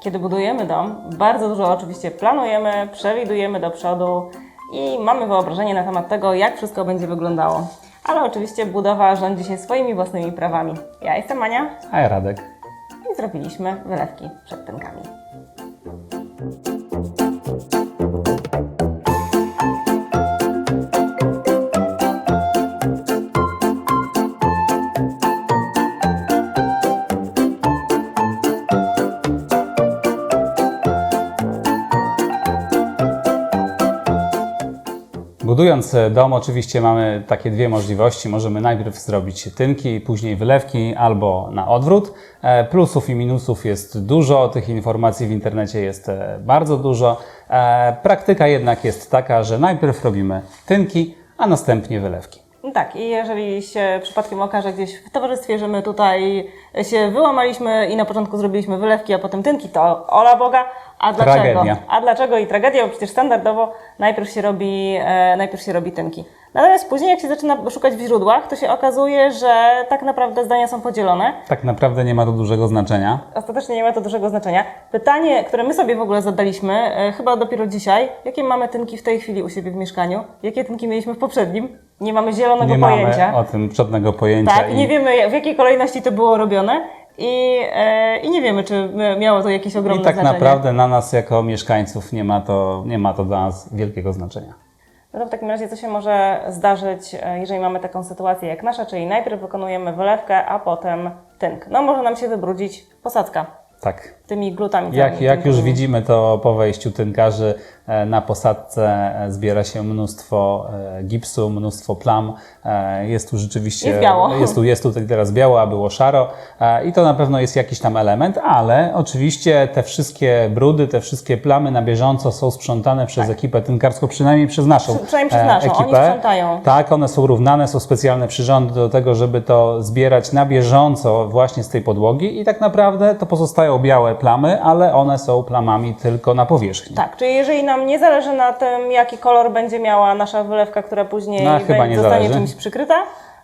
kiedy budujemy dom, bardzo dużo oczywiście planujemy, przewidujemy do przodu i mamy wyobrażenie na temat tego, jak wszystko będzie wyglądało. Ale oczywiście budowa rządzi się swoimi własnymi prawami. Ja jestem Mania A ja Radek. i zrobiliśmy wylewki przed tynkami. Budując e, dom, oczywiście mamy takie dwie możliwości. Możemy najpierw zrobić tynki, później wylewki, albo na odwrót. E, Plusów i minusów jest dużo, tych informacji w internecie jest e, bardzo dużo. Praktyka jednak jest taka, że najpierw robimy tynki, a następnie wylewki. No tak, i jeżeli się przypadkiem okaże gdzieś w towarzystwie, że my tutaj się wyłamaliśmy i na początku zrobiliśmy wylewki, a potem tynki, to ola Boga. A dlaczego? Tragedia. A dlaczego i tragedia? Bo przecież standardowo najpierw się robi, e, najpierw się robi tynki. Natomiast później, jak się zaczyna szukać w źródłach, to się okazuje, że tak naprawdę zdania są podzielone. Tak naprawdę nie ma to dużego znaczenia. Ostatecznie nie ma to dużego znaczenia. Pytanie, które my sobie w ogóle zadaliśmy, e, chyba dopiero dzisiaj, jakie mamy tynki w tej chwili u siebie w mieszkaniu? Jakie tynki mieliśmy w poprzednim? Nie mamy zielonego Nie pojęcia. mamy o tym żadnego pojęcia. Tak, i nie wiemy w jakiej kolejności to było robione i, e, i nie wiemy, czy miało to jakieś ogromne I tak znaczenie. naprawdę na nas jako mieszkańców nie ma to, nie ma to dla nas wielkiego znaczenia. No to w takim razie co się może zdarzyć, e, jeżeli mamy taką sytuację jak nasza, czyli najpierw wykonujemy wylewkę, a potem tynk. No może nam się wybrudzić posadzka Tak. tymi glutami. Jak, jak już widzimy, to po wejściu tynkarzy na posadce e, zbiera się mnóstwo e, gipsu, mnóstwo plam. E, Jest tu rzeczywiście. Jest biało. Jest tu, jest tutaj teraz biało, a było szaro. E, I to na pewno jest jakiś tam element, ale oczywiście te wszystkie brudy, te wszystkie plamy na bieżąco są sprzątane przez ekipę tynkarską, przynajmniej przez naszą. Przy- przynajmniej przez e, naszą. Oni ekipę. sprzątają. Tak, one są równane, są specjalne przyrządy do tego, żeby to zbierać na bieżąco właśnie z tej podłogi i tak naprawdę to pozostają białe plamy, ale one są plamami tylko na powierzchni. Tak, czyli jeżeli nam nie zależy na tym, jaki kolor będzie miała nasza wylewka, która później No, chyba nie zostanie zależy. czymś przykryta,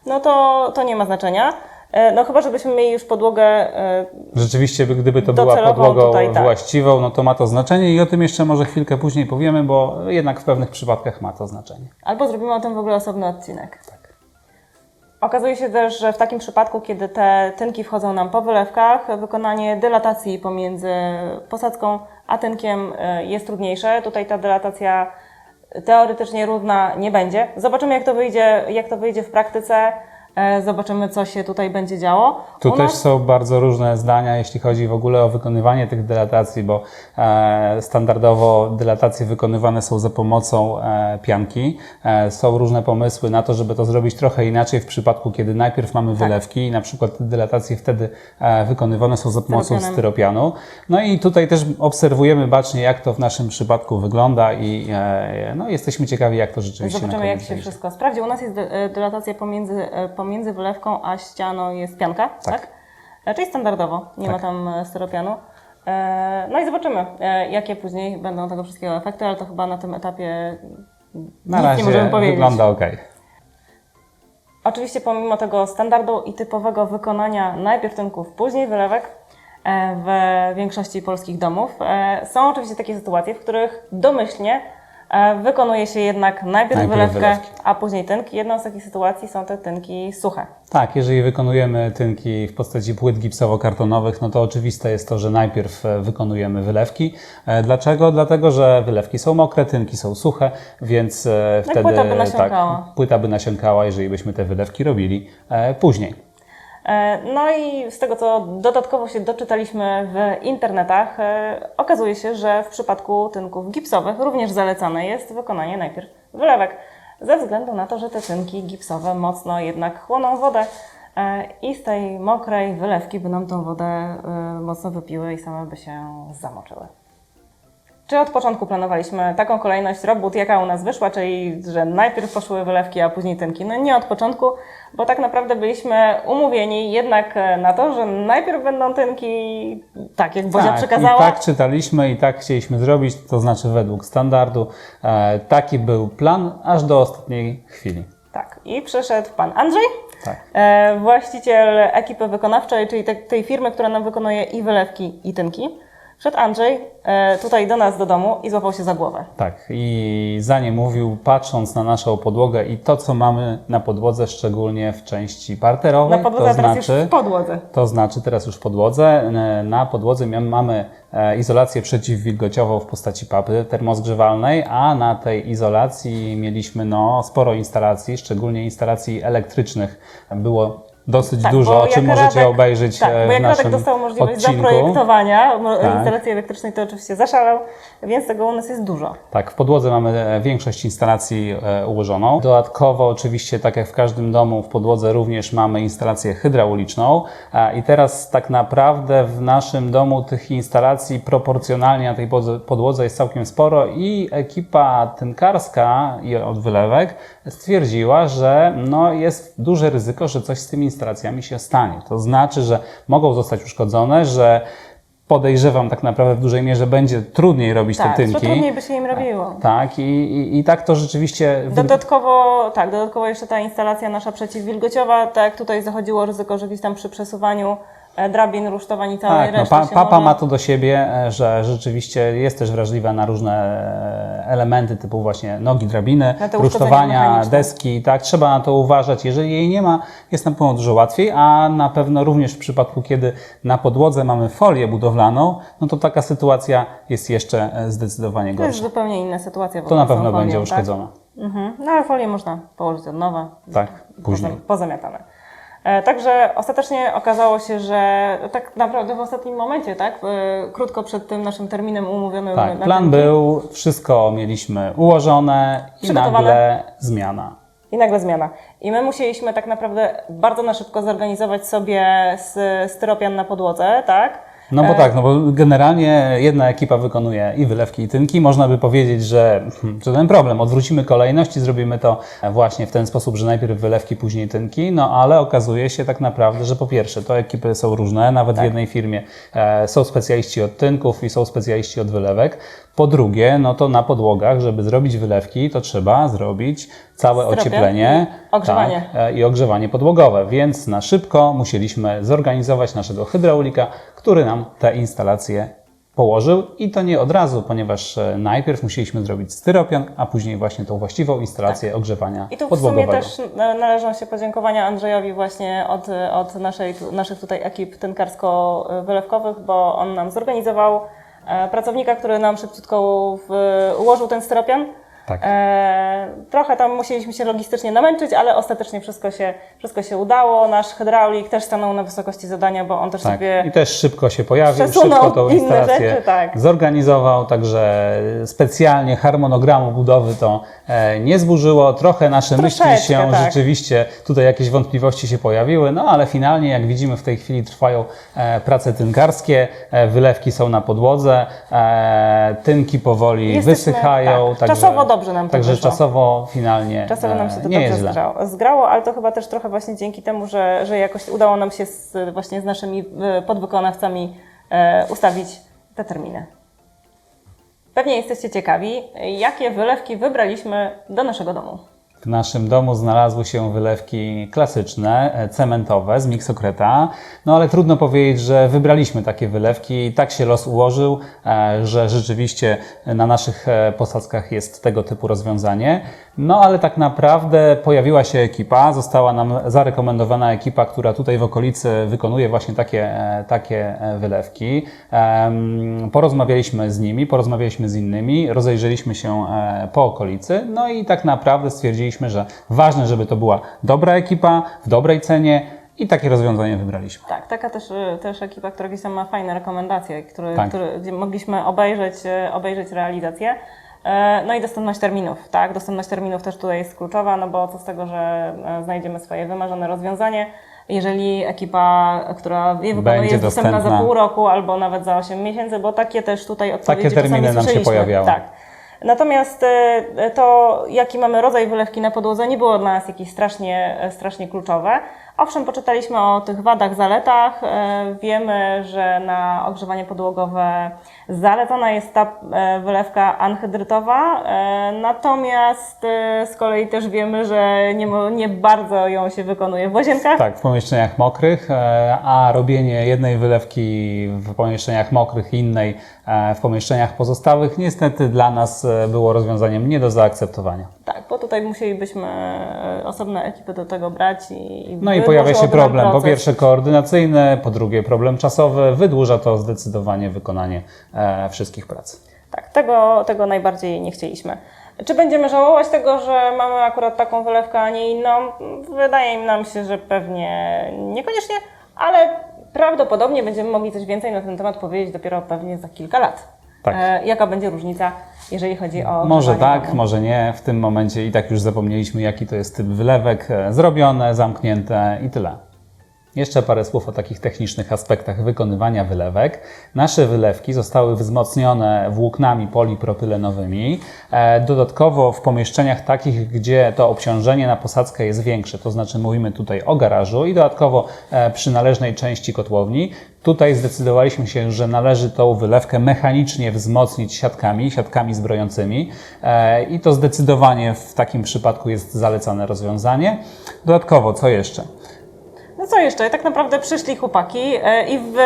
no to, to nie ma znaczenia. E, No chyba, żebyśmy mieli już podłogę e, Rzeczywiście, by- gdyby to była Docelową podłogą tutaj, tak. właściwą, no to ma to znaczenie i o tym jeszcze może chwilkę później powiemy, bo jednak w pewnych przypadkach ma to znaczenie. Albo zrobimy o tym w ogóle osobny odcinek. Okazuje się też, że w takim przypadku, kiedy te tynki wchodzą nam po wylewkach, wykonanie dylatacji pomiędzy posadzką a tynkiem e, jest trudniejsze. Tutaj ta dylatacja teoretycznie równa nie będzie. Zobaczymy, jak to wyjdzie, jak to wyjdzie w praktyce. E, Zobaczymy, co się tutaj będzie działo. Tu U też nas- są bardzo różne zdania, jeśli chodzi w ogóle o wykonywanie tych dylatacji, bo e, standardowo dylatacje wykonywane są za pomocą e, pianki. Są różne pomysły na to, żeby to zrobić trochę inaczej w przypadku, kiedy najpierw mamy Tak. wylewki i na przykład te dylatacje wtedy wykonywane są za pomocą styropianu. No i tutaj też obserwujemy bacznie, jak to w naszym przypadku wygląda i no, jesteśmy ciekawi, jak to rzeczywiście Zobaczymy, jak się wszystko sprawdzi. U nas jest dy- dylatacja pomiędzy, e, pomiędzy wylewką a ścianą jest pianka, tak? E, Czyli standardowo, nie ma Tak. tam e, styropianu. E, No i zobaczymy, e, jakie później będą tego wszystkiego efekty, ale to chyba na tym etapie Na nic razie nie możemy powiedzieć. wygląda ok. Oczywiście pomimo tego standardu i typowego wykonania najpierw tynków, później wylewek w większości polskich domów, są oczywiście takie sytuacje, w których domyślnie wykonuje się jednak najpierw, Najpierw wylewkę, wylewki. a później tynki. Jedną z takich sytuacji są te tynki suche. Tak, jeżeli wykonujemy tynki w postaci płyt gipsowo-kartonowych, no to oczywiste jest to, że najpierw e, wykonujemy wylewki. E, Dlaczego? Dlatego, że wylewki są mokre, tynki są suche, więc e, wtedy płyta by nasiąkała. tak, płyta by nasiąkała, jeżeli byśmy te wylewki robili e, później. E, No i z tego, co dodatkowo się doczytaliśmy w internetach, e, okazuje się, że w przypadku tynków gipsowych również zalecane jest wykonanie najpierw wylewek. Ze względu na to, że te tynki gipsowe mocno jednak chłoną wodę e, i z tej mokrej wylewki by nam tą wodę mocno wypiły i same by się zamoczyły. Czy od początku planowaliśmy taką kolejność robót, jaka u nas wyszła, czyli że najpierw poszły wylewki, a później tynki? No nie od początku, bo tak naprawdę byliśmy umówieni jednak e, na to, że najpierw będą tynki, tak jak Bozia tak, przekazała. I tak czytaliśmy i tak chcieliśmy zrobić, to znaczy według standardu. E, taki był plan aż do ostatniej chwili. Tak. I przyszedł pan Andrzej, Tak. e, właściciel ekipy wykonawczej, czyli te, tej firmy, która nam wykonuje i wylewki, i tynki. Wszedł Andrzej e, tutaj do nas do domu i złapał się za głowę. Tak, i za nie mówił, patrząc na naszą podłogę i to, co mamy na podłodze, szczególnie w części parterowej, Na podłodze, to teraz znaczy, już w podłodze. to znaczy teraz już w podłodze. E, Na podłodze mamy e, izolację przeciwwilgociową w postaci papy termozgrzewalnej, a na tej izolacji mieliśmy no, sporo instalacji, szczególnie instalacji elektrycznych. Było dosyć Tak, dużo, o czym możecie Radek- obejrzeć Tak, e, bo jak w Radek dostał możliwość odcinku. zaprojektowania Tak. instalacji elektrycznej, to oczywiście zaszalał, więc tego u nas jest dużo. Tak, w podłodze mamy e, większość instalacji e, ułożoną. Dodatkowo, oczywiście, tak jak w każdym domu, w podłodze również mamy instalację hydrauliczną. E, I teraz tak naprawdę w naszym domu tych instalacji proporcjonalnie na tej podłodze- podłodze jest całkiem sporo i ekipa tynkarska i od wylewek stwierdziła, że no, jest duże ryzyko, że coś z tymi instalacjami się stanie. To znaczy, że mogą zostać uszkodzone, że podejrzewam tak naprawdę w dużej mierze będzie trudniej robić Tak, te tynki. trudniej by się im robiło. Tak, i, i, i tak to rzeczywiście. Dodatkowo, tak, dodatkowo jeszcze ta instalacja nasza przeciwwilgociowa, tak tutaj zachodziło ryzyko, że gdzieś tam przy przesuwaniu drabin, rusztowań i całej Tak, no, reszty pa, się papa może... ma to do siebie, e, że rzeczywiście jest też wrażliwa na różne e, elementy typu właśnie nogi, drabiny, rusztowania, deski, tak, trzeba na to uważać. Jeżeli jej nie ma, jest na pewno dużo łatwiej, a na pewno również w przypadku, kiedy na podłodze mamy folię budowlaną, no to taka sytuacja jest jeszcze e, zdecydowanie To jest gorsza. zupełnie inna sytuacja. To na pewno będzie uszkodzona. Tak? Mhm. No ale folię można położyć od nowa. Tak, później. Pozam- Pozamiatane. E, Także ostatecznie okazało się, że tak naprawdę w ostatnim momencie, tak, krótko przed tym naszym terminem umówionym Tak, plan ten- był, wszystko mieliśmy ułożone i nagle zmiana. I nagle zmiana. I my musieliśmy tak naprawdę bardzo na szybko zorganizować sobie styropian na podłodze, tak? No bo E, tak, no bo generalnie jedna ekipa wykonuje i wylewki, i tynki. Można by powiedzieć, że hmm, to ten problem. Odwrócimy kolejność i zrobimy to właśnie w ten sposób, że najpierw wylewki, później tynki. No ale okazuje się tak naprawdę, że po pierwsze, to ekipy są różne. Nawet w jednej firmie e, są specjaliści od tynków i są specjaliści od wylewek. Po drugie, no to na podłogach, żeby zrobić wylewki, to trzeba zrobić całe ocieplenie i ogrzewanie. Tak, e, i ogrzewanie podłogowe, więc na szybko musieliśmy zorganizować naszego hydraulika, który nam te instalacje położył i to nie od razu, ponieważ e, najpierw musieliśmy zrobić styropian, a później właśnie tą właściwą instalację ogrzewania Tak. I tu w sumie też e, należą się podziękowania Andrzejowi właśnie od, od naszej, naszych tutaj ekip tynkarsko-wylewkowych, bo on nam zorganizował pracownika, który nam szybciutko ułożył ten styropian. Tak. E, trochę tam musieliśmy się logistycznie namęczyć, ale ostatecznie wszystko się, wszystko się udało. Nasz hydraulik też stanął na wysokości zadania, bo on też Tak. sobie I też szybko się pojawił, szybko tą instalację rzeczy, tak. zorganizował, także specjalnie harmonogramu budowy to e, nie zburzyło. Trochę nasze myśli Troszeczkę, się tak. rzeczywiście, tutaj jakieś wątpliwości się pojawiły, no ale finalnie, jak widzimy, w tej chwili trwają e, prace tynkarskie, e, wylewki są na podłodze, tynki powoli Jesteśmy- wysychają. tak, czasowo dobrze nam to Także wyszło. czasowo finalnie Czasowo nam się e, to nie dobrze zgrało, zgrało, ale to chyba też trochę właśnie dzięki temu, że, że jakoś udało nam się z, właśnie z naszymi podwykonawcami e, ustawić te terminy. Pewnie jesteście ciekawi, jakie wylewki wybraliśmy do naszego domu. W naszym domu znalazły się wylewki klasyczne, e, cementowe z Mixokreta, no ale trudno powiedzieć, że wybraliśmy takie wylewki i tak się los ułożył, e, że rzeczywiście na naszych e, posadzkach jest tego typu rozwiązanie. No ale tak naprawdę pojawiła się ekipa, została nam zarekomendowana ekipa, która tutaj w okolicy wykonuje właśnie takie, takie wylewki. Porozmawialiśmy z nimi, porozmawialiśmy z innymi, rozejrzeliśmy się po okolicy, no i tak naprawdę stwierdziliśmy, że ważne, żeby to była dobra ekipa, w dobrej cenie i takie rozwiązanie wybraliśmy. Tak, taka też, e, też ekipa, która gdzieś tam ma fajne rekomendacje, które, Tak. gdzie mogliśmy obejrzeć, e, obejrzeć realizację. E, No i dostępność terminów, tak? Dostępność terminów też tutaj jest kluczowa, no bo co z tego, że e, znajdziemy swoje wymarzone rozwiązanie, jeżeli ekipa, która je wykonuje, Będzie jest dostępna za dostępna. pół roku albo nawet za 8 miesięcy, bo takie też tutaj odpowiedzi Takie terminy nam się pojawiały. Tak. Natomiast e, to, jaki mamy rodzaj wylewki na podłodze, nie było dla nas jakieś strasznie, e, strasznie kluczowe, Owszem, poczytaliśmy o tych wadach, zaletach. E, Wiemy, że na ogrzewanie podłogowe zalecana jest ta e, wylewka anhydrytowa, e, natomiast e, z kolei też wiemy, że nie, nie bardzo ją się wykonuje w łazienkach. Tak, w pomieszczeniach mokrych, a robienie jednej wylewki w pomieszczeniach mokrych, innej w pomieszczeniach pozostałych niestety dla nas było rozwiązaniem nie do zaakceptowania. Tak, bo tutaj musielibyśmy osobne ekipy do tego brać i No i pojawia się problem, po pierwsze koordynacyjny, po drugie problem czasowy, wydłuża to zdecydowanie wykonanie wszystkich prac. Tak, tego, tego najbardziej nie chcieliśmy. Czy będziemy żałować tego, że mamy akurat taką wylewkę, a nie inną? Wydaje nam się, że pewnie niekoniecznie, ale prawdopodobnie będziemy mogli coś więcej na ten temat powiedzieć dopiero pewnie za kilka lat. Tak. E, jaka będzie różnica, jeżeli chodzi o. Może tak, domu? może nie. W tym momencie i tak już zapomnieliśmy, jaki to jest typ wylewek. e, Zrobione, zamknięte i tyle. Jeszcze parę słów o takich technicznych aspektach wykonywania wylewek. Nasze wylewki zostały wzmocnione włóknami polipropylenowymi. E, Dodatkowo w pomieszczeniach takich, gdzie to obciążenie na posadzkę jest większe, to znaczy mówimy tutaj o garażu i dodatkowo e, przy należnej części kotłowni, Tutaj zdecydowaliśmy się, że należy tą wylewkę mechanicznie wzmocnić siatkami, siatkami zbrojącymi e, i to zdecydowanie w takim przypadku jest zalecane rozwiązanie. Dodatkowo, co jeszcze? No co jeszcze? Tak naprawdę przyszli chłopaki e, i w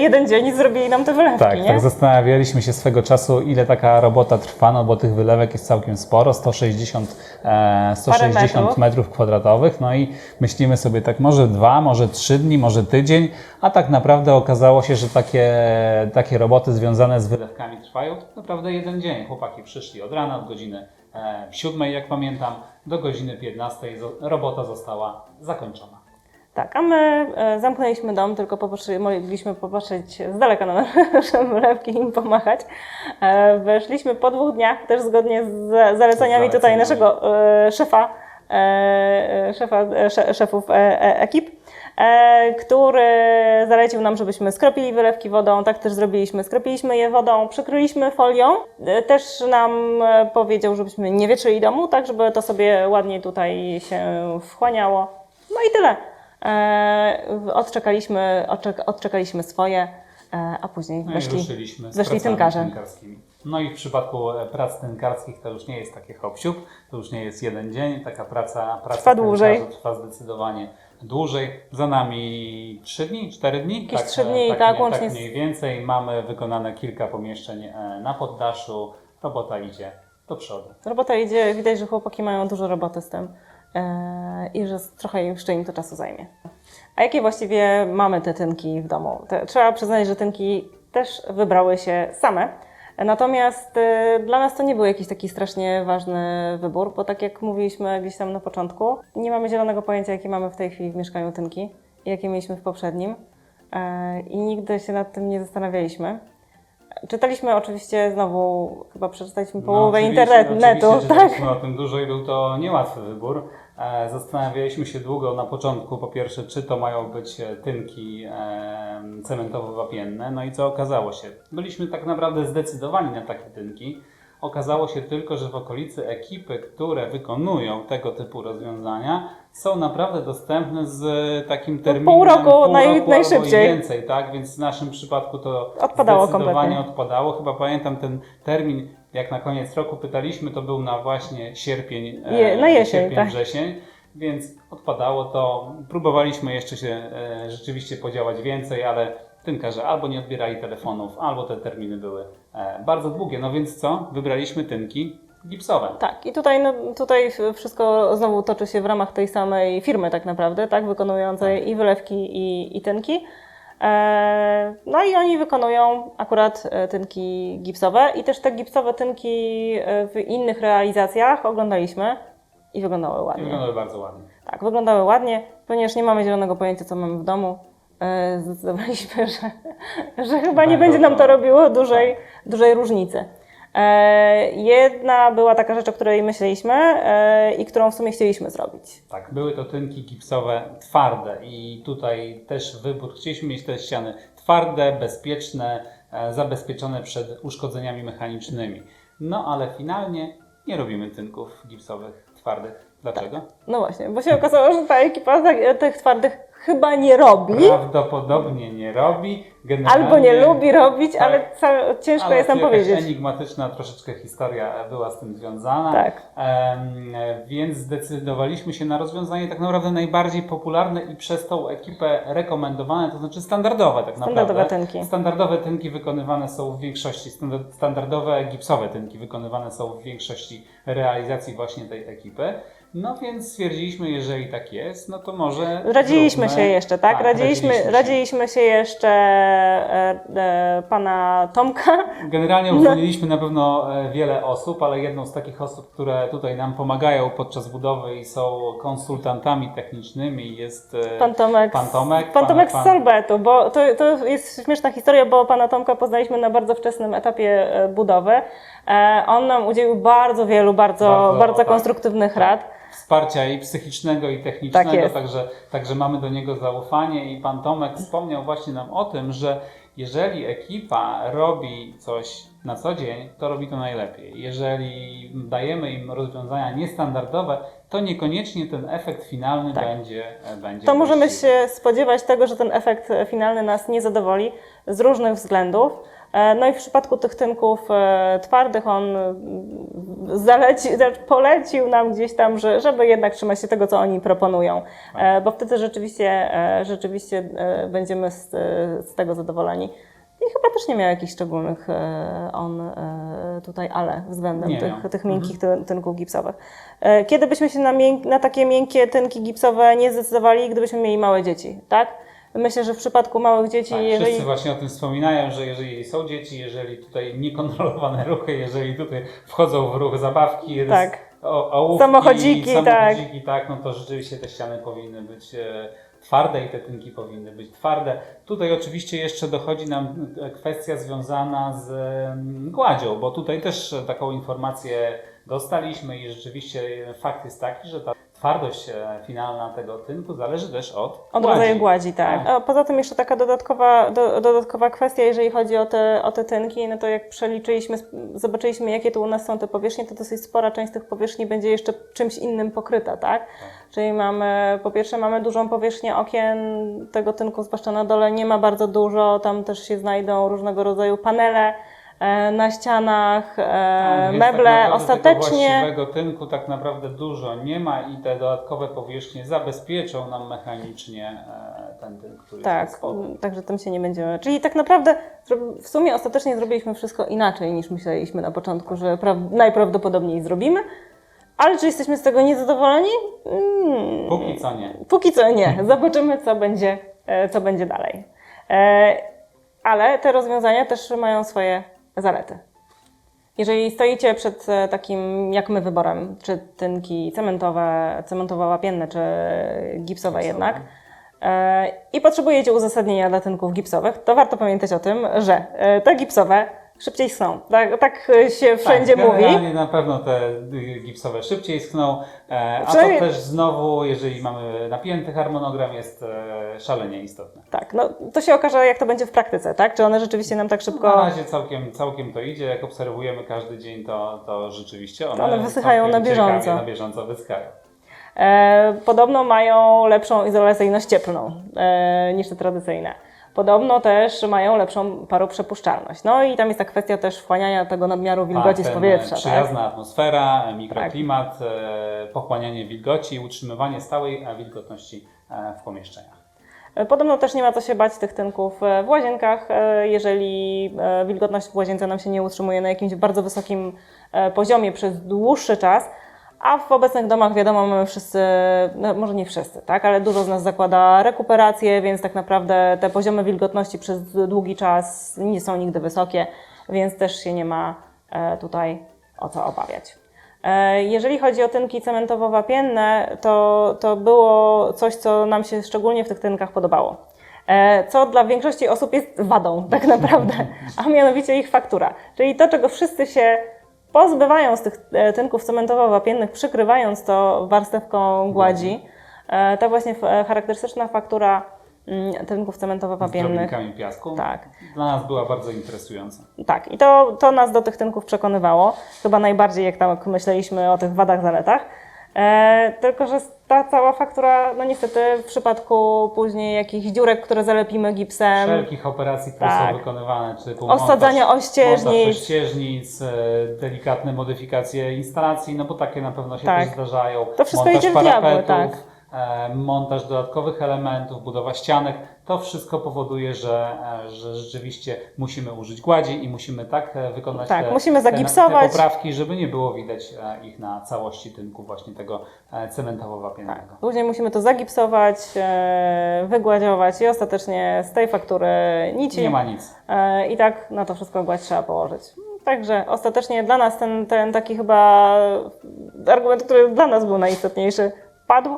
jeden dzień zrobili nam te wylewki, Tak, nie? tak zastanawialiśmy się swego czasu, ile taka robota trwa, no bo tych wylewek jest całkiem sporo, 160, e, 160 metrów. metrów kwadratowych, no i myślimy sobie tak, może dwa, może trzy dni, może tydzień, a tak naprawdę okazało się, że takie, takie roboty związane z wylewkami trwają tak naprawdę jeden dzień. Chłopaki przyszli od rana, od godziny e, 7, jak pamiętam, do godziny 15 zo- robota została zakończona. Tak, a my e, zamknęliśmy dom, tylko popatrzy, mogliśmy popatrzeć z daleka na nasze wylewki i im pomachać. E, weszliśmy po dwóch dniach, też zgodnie z za- zaleceniami tutaj naszego szefa, szefa sze, szefów ekip, który zalecił nam, żebyśmy skropili wylewki wodą. Tak też zrobiliśmy. Skropiliśmy je wodą, przykryliśmy folią. E, Też nam powiedział, żebyśmy nie wietrzyli domu, tak żeby to sobie ładnie tutaj się wchłaniało. No i tyle. E, odczekaliśmy, odczek, odczekaliśmy swoje, e, a później No weszli, weszli tynkarze. No i w przypadku e, prac tynkarskich to już nie jest takie hop to już nie jest jeden dzień, taka praca, praca Trwa dłużej. trwa zdecydowanie dłużej. Za nami 3 dni, 4 dni? Jakieś trzy dni, tak, nie, łącznie tak mniej więcej. Mamy wykonane kilka pomieszczeń na poddaszu, robota idzie do przodu. Robota idzie, widać, że chłopaki mają dużo roboty z tym i że trochę jeszcze im to czasu zajmie. A jakie właściwie mamy te tynki w domu? Trzeba przyznać, że tynki też wybrały się same. Natomiast e, dla nas to nie był jakiś taki strasznie ważny wybór, bo tak jak mówiliśmy gdzieś tam na początku, nie mamy zielonego pojęcia, jakie mamy w tej chwili w mieszkaniu tynki i jakie mieliśmy w poprzednim. E, I nigdy się nad tym nie zastanawialiśmy. Czytaliśmy oczywiście znowu, chyba przeczytaliśmy połowę No, internetu, oczywiście tak? czytaliśmy o tym dużo i był to niełatwy wybór. E, Zastanawialiśmy się długo na początku, po pierwsze, czy to mają być e, tynki e, cementowo-wapienne, no i co okazało się? Byliśmy tak naprawdę zdecydowani na takie tynki. Okazało się tylko, że w okolicy ekipy, które wykonują tego typu rozwiązania, są naprawdę dostępne z takim terminem pół roku naj- albo najszybciej. i więcej, tak? Więc w naszym przypadku to Odpadało zdecydowanie kompletnie. odpadało. Chyba pamiętam ten termin, jak na koniec roku pytaliśmy, to był na właśnie sierpień, e, Je- na jesień, sierpień tak. wrzesień, więc odpadało to. Próbowaliśmy jeszcze się e, rzeczywiście podziałać więcej, ale tynkarze albo nie odbierali telefonów, albo te terminy były e, bardzo długie. No więc co? Wybraliśmy tynki gipsowe. Tak, i tutaj, no, tutaj wszystko znowu toczy się w ramach tej samej firmy tak naprawdę, tak, wykonującej i wylewki i, i tynki. E, no i oni wykonują akurat e, tynki gipsowe i też te gipsowe tynki e, w innych realizacjach oglądaliśmy i wyglądały ładnie. wyglądały bardzo ładnie. Tak, wyglądały ładnie, ponieważ nie mamy zielonego pojęcia, co mamy w domu. Zdecydowaliśmy, że, że chyba nie będzie nam to to- robiło dużej, dużej różnicy. E, Jedna była taka rzecz, o której myśleliśmy e, i którą w sumie chcieliśmy zrobić. Tak, były to tynki gipsowe twarde i tutaj też wybór, chcieliśmy mieć te ściany twarde, bezpieczne, e, zabezpieczone przed uszkodzeniami mechanicznymi. No ale finalnie nie robimy tynków gipsowych twardych. Dlaczego? No właśnie, bo się okazało, że ta ekipa tak- tych twardych chyba nie robi. Prawdopodobnie nie robi. Generalnie, Albo nie lubi robić, Tak. ale ca- ciężko ale jest nam powiedzieć. enigmatyczna troszeczkę historia była z tym związana. Tak. Em, więc zdecydowaliśmy się na rozwiązanie tak naprawdę najbardziej popularne i przez tą ekipę rekomendowane, to znaczy standardowe tak naprawdę. Standardowe tynki. Standardowe tynki wykonywane są w większości, standa- standardowe gipsowe tynki wykonywane są w większości realizacji właśnie tej ekipy. No więc stwierdziliśmy, jeżeli tak jest, no to może. Radziliśmy zróbmy- się jeszcze, tak? radziliśmy, radziliśmy się. radziliśmy się jeszcze e, e, pana Tomka. Generalnie uwolniliśmy na pewno e, wiele osób, ale jedną z takich osób, które tutaj nam pomagają podczas budowy i są konsultantami technicznymi jest e, Pan Tomek, Pan Tomek, pan Tomek pan- z Solbetu, bo to, to jest śmieszna historia, bo pana Tomka poznaliśmy na bardzo wczesnym etapie e, budowy. On nam udzielił bardzo wielu, bardzo, Bardzo, bardzo, tak. konstruktywnych rad. Wsparcia i psychicznego, i technicznego, Tak także, także mamy do niego zaufanie i pan Tomek wspomniał właśnie nam o tym, że jeżeli ekipa robi coś na co dzień, to robi to najlepiej. Jeżeli dajemy im rozwiązania niestandardowe, to niekoniecznie ten efekt finalny Tak. będzie, e, będzie To możemy właściwy. się spodziewać tego, że ten efekt finalny nas nie zadowoli z różnych względów. E, No i w przypadku tych tynków e, twardych on e, zaleci, znaczy polecił nam gdzieś tam, że, żeby jednak trzymać się tego, co oni proponują, E, bo wtedy rzeczywiście, rzeczywiście będziemy z, z tego zadowoleni. I chyba też nie miał jakichś szczególnych on tutaj ale względem Nie miał. tych, tych miękkich ty- tynków gipsowych. Kiedy byśmy się na, na takie miękkie tynki gipsowe nie zdecydowali, gdybyśmy mieli małe dzieci, tak? Myślę, że w przypadku małych dzieci, Tak, jeżeli... Wszyscy właśnie o tym wspominają, że jeżeli są dzieci, jeżeli tutaj niekontrolowane ruchy, jeżeli tutaj wchodzą w ruch zabawki, Tak. ołówki, Samochodziki, samochodziki tak. no to rzeczywiście te ściany powinny być e, twarde i te tynki powinny być twarde. Tutaj oczywiście jeszcze dochodzi nam e, kwestia związana z mm, gładzią, bo tutaj też e, taką informację dostaliśmy i rzeczywiście fakt jest taki, że ta twardość e, finalna tego tynku zależy też od, Od rodzaju gładzi, tak. Tak. A poza tym jeszcze taka dodatkowa, do, dodatkowa kwestia, jeżeli chodzi o te, o te tynki, no to jak przeliczyliśmy, zobaczyliśmy jakie tu u nas są te powierzchnie, to dosyć spora część tych powierzchni będzie jeszcze czymś innym pokryta, tak? Czyli mamy, po pierwsze mamy dużą powierzchnię okien tego tynku, zwłaszcza na dole nie ma bardzo dużo, tam też się znajdą różnego rodzaju panele na ścianach, e, Tak, więc meble. tak Tego Ostatecznie właściwego tynku tak naprawdę dużo nie ma i te dodatkowe powierzchnie zabezpieczą nam mechanicznie e, ten tynk, który Tak, jest od spodu. m, także tym się nie będziemy. Czyli tak naprawdę w sumie ostatecznie zrobiliśmy wszystko inaczej niż myśleliśmy na początku, że pra- najprawdopodobniej zrobimy. Ale czy jesteśmy z tego niezadowoleni? Mm, Póki co nie. Póki co nie. Zobaczymy, co będzie, e, co będzie dalej. E, Ale te rozwiązania też mają swoje zalety. Jeżeli stoicie przed e, takim, jak my, wyborem, czy tynki cementowe, cementowo-łapienne, czy gipsowe jednak, e, i potrzebujecie uzasadnienia dla tynków gipsowych, to warto pamiętać o tym, że e, te gipsowe szybciej schną. Tak, tak się wszędzie tak, mówi. Generalnie na pewno te gipsowe szybciej schną, e, a to też znowu, jeżeli mamy napięty harmonogram, jest e, szalenie istotne. Tak, no to się okaże, jak to będzie w praktyce, tak? Czy one rzeczywiście nam tak Na szybko. razie całkiem, całkiem to idzie, jak obserwujemy każdy dzień, to, to rzeczywiście one, one wysychają na bieżąco. Na bieżąco wysychają. E, podobno mają lepszą izolacyjność cieplną e, niż te tradycyjne. Podobno też mają lepszą paroprzepuszczalność. No i tam jest ta kwestia też wchłaniania tego nadmiaru wilgoci Tak, z powietrza. e, Tak? Przyjazna atmosfera, mikroklimat, e, pochłanianie wilgoci i utrzymywanie stałej e, wilgotności e, w pomieszczeniach. E, Podobno też nie ma co się bać tych tynków e, w łazienkach, e, jeżeli e, wilgotność w łazience nam się nie utrzymuje na jakimś bardzo wysokim e, poziomie przez dłuższy czas, a w obecnych domach wiadomo, mamy wszyscy, no może nie wszyscy, tak, ale dużo z nas zakłada rekuperację, więc tak naprawdę te poziomy wilgotności przez długi czas nie są nigdy wysokie, więc też się nie ma e, tutaj o co obawiać. E, Jeżeli chodzi o tynki cementowo-wapienne, to, to było coś, co nam się szczególnie w tych tynkach podobało. E, Co dla większości osób jest wadą, tak naprawdę, a mianowicie ich faktura. Czyli to, czego wszyscy się pozbywają z tych e, tynków cementowo-wapiennych, przykrywając to warstewką gładzi. E, Ta właśnie f- charakterystyczna faktura mm, tynków Z cementowo-wapiennych. drobinkami piasku. Tak. Dla nas była bardzo interesująca. Tak, i to, to nas do tych tynków przekonywało, chyba najbardziej jak tam myśleliśmy o tych wadach, zaletach. E, tylko, że ta cała faktura, no niestety w przypadku później jakichś dziurek, które zalepimy gipsem, Wszelkich operacji, które tak. są wykonywane, typu Osadzania montaż, ościeżnic. ościeżnic, e, delikatne modyfikacje instalacji, no bo takie na pewno się Tak. też zdarzają. To wszystko montaż idzie w diabły, tak. E, montaż dodatkowych elementów, budowa ścianek, to wszystko powoduje, że, e, że rzeczywiście musimy użyć gładzi i musimy tak e, wykonać Tak, te, musimy te, zagipsować. te poprawki, żeby nie było widać ich na całości tynku właśnie tego cementowo-wapiennego. Tak. Później musimy to zagipsować, wygładziować i ostatecznie z tej faktury nici. Nie ma nic. I tak na to wszystko gładź trzeba położyć. Także ostatecznie dla nas ten, ten taki chyba argument, który dla nas był najistotniejszy, padł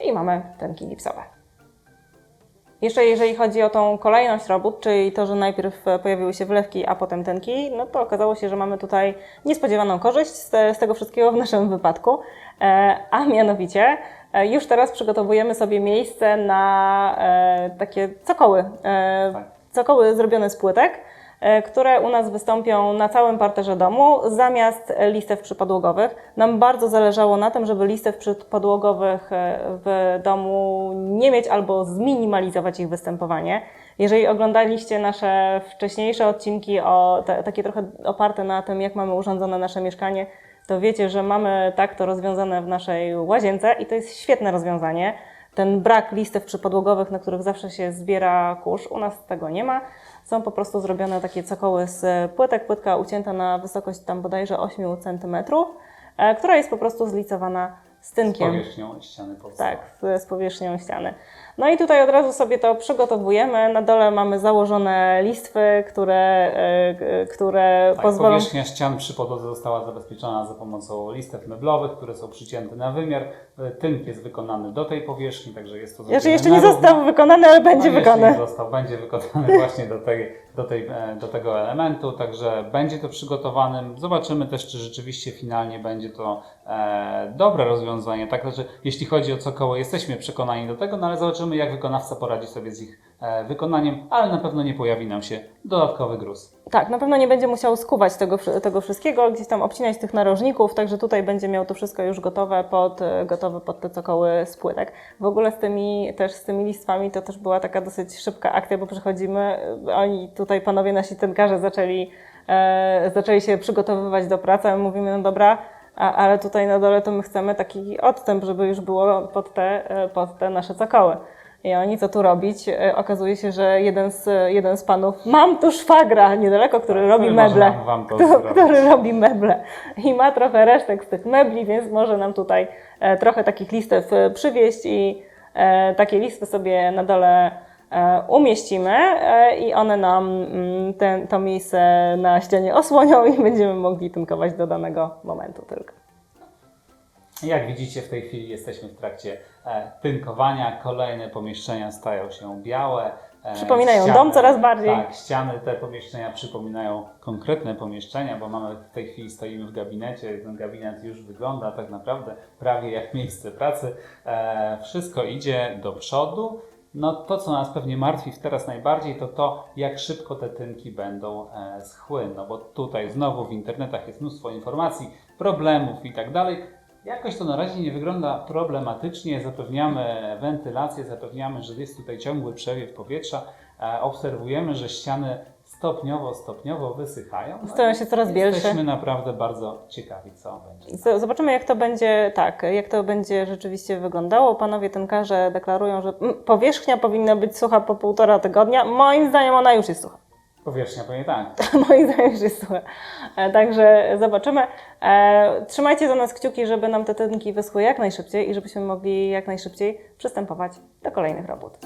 i mamy tenki gipsowe. Jeszcze jeżeli chodzi o tą kolejność robót, czyli to, że najpierw e, pojawiły się wlewki, a potem tenki, no to okazało się, że mamy tutaj niespodziewaną korzyść z, z tego wszystkiego w naszym wypadku, e, a mianowicie e, już teraz przygotowujemy sobie miejsce na e, takie cokoły, e, Tak. cokoły zrobione z płytek, e, które u nas wystąpią na całym parterze domu zamiast listew przypodłogowych. Nam bardzo zależało na tym, żeby listew przypodłogowych e, w domu nie mieć albo zminimalizować ich występowanie. Jeżeli oglądaliście nasze wcześniejsze odcinki, o, te, takie trochę oparte na tym, jak mamy urządzone nasze mieszkanie, to wiecie, że mamy tak to rozwiązane w naszej łazience i to jest świetne rozwiązanie. Ten brak listew przypodłogowych, na których zawsze się zbiera kurz, u nas tego nie ma. Są po prostu zrobione takie cokoły z płytek, płytka ucięta na wysokość tam bodajże 8 cm, e, która jest po prostu zlicowana z Z tynkiem. powierzchnią ściany podstawowej. Tak, z, z powierzchnią ściany. No i tutaj od razu sobie to przygotowujemy. Na dole mamy założone listwy, które, e, które Tak, pozwolą. powierzchnia ścian przy podłodze została zabezpieczona za pomocą listew meblowych, które są przycięte na wymiar. E, Tynk jest wykonany do tej powierzchni, także jest to Jeszcze, zrobione jeszcze nie został wykonany, ale będzie No, jeszcze nie wykonany. Został, będzie wykonany właśnie do, tej, do, tej, e, do tego elementu, także będzie to przygotowanym. Zobaczymy też, czy rzeczywiście finalnie będzie to e, dobre rozwiązanie. Tak, znaczy, jeśli chodzi o cokoło, jesteśmy przekonani do tego, no ale zobaczymy, jak wykonawca poradzi sobie z ich wykonaniem, ale na pewno nie pojawi nam się dodatkowy gruz. Tak, na pewno nie będzie musiał skuwać tego, tego wszystkiego, gdzieś tam obcinać tych narożników, także tutaj będzie miał to wszystko już gotowe pod, e, gotowe pod te cokoły z płytek. W ogóle z tymi, też z tymi listwami to też była taka dosyć szybka akcja, bo przychodzimy, e, oni tutaj panowie nasi tynkarze zaczęli, e, zaczęli się przygotowywać do pracy, my mówimy, no dobra, a, ale tutaj na dole to my chcemy taki odstęp, żeby już było pod te, e, pod te nasze cokoły. I oni co tu robić? E, Okazuje się, że jeden z, jeden z panów, mam tu szwagra niedaleko, który robi który meble, nam- wam to zrobić. który robi meble i ma trochę resztek z tych mebli, więc może nam tutaj e, trochę takich listew e, przywieźć i takie listy sobie na dole umieścimy i one nam mm, ten, to miejsce na ścianie osłonią i będziemy mogli tynkować do danego momentu tylko. Jak widzicie, w tej chwili jesteśmy w trakcie e, tynkowania. Kolejne pomieszczenia stają się białe. E, Przypominają dom coraz bardziej. Tak, ściany te pomieszczenia przypominają konkretne pomieszczenia, bo mamy w tej chwili stoimy w gabinecie. Ten gabinet już wygląda tak naprawdę prawie jak miejsce pracy. E, wszystko idzie do przodu. No to, co nas pewnie martwi teraz najbardziej, to to, jak szybko te tynki będą e, schły. No bo tutaj znowu w internetach jest mnóstwo informacji, problemów i tak dalej. Jakoś to na razie nie wygląda problematycznie. Zapewniamy wentylację, zapewniamy, że jest tutaj ciągły przewiew powietrza. E, obserwujemy, że ściany stopniowo, stopniowo wysychają. No Stają i się coraz bielsze. Jesteśmy naprawdę bardzo ciekawi, co będzie. Zobaczymy, jak to będzie, tak, jak to będzie rzeczywiście wyglądało. Panowie tynkarze deklarują, że powierzchnia powinna być sucha po półtora tygodnia. Moim zdaniem ona już jest sucha. Powierzchnia pewnie tak. Moim zdaniem już jest sucha. E, Także zobaczymy. E, Trzymajcie za nas kciuki, żeby nam te tynki wyschły jak najszybciej i żebyśmy mogli jak najszybciej przystępować do kolejnych robót.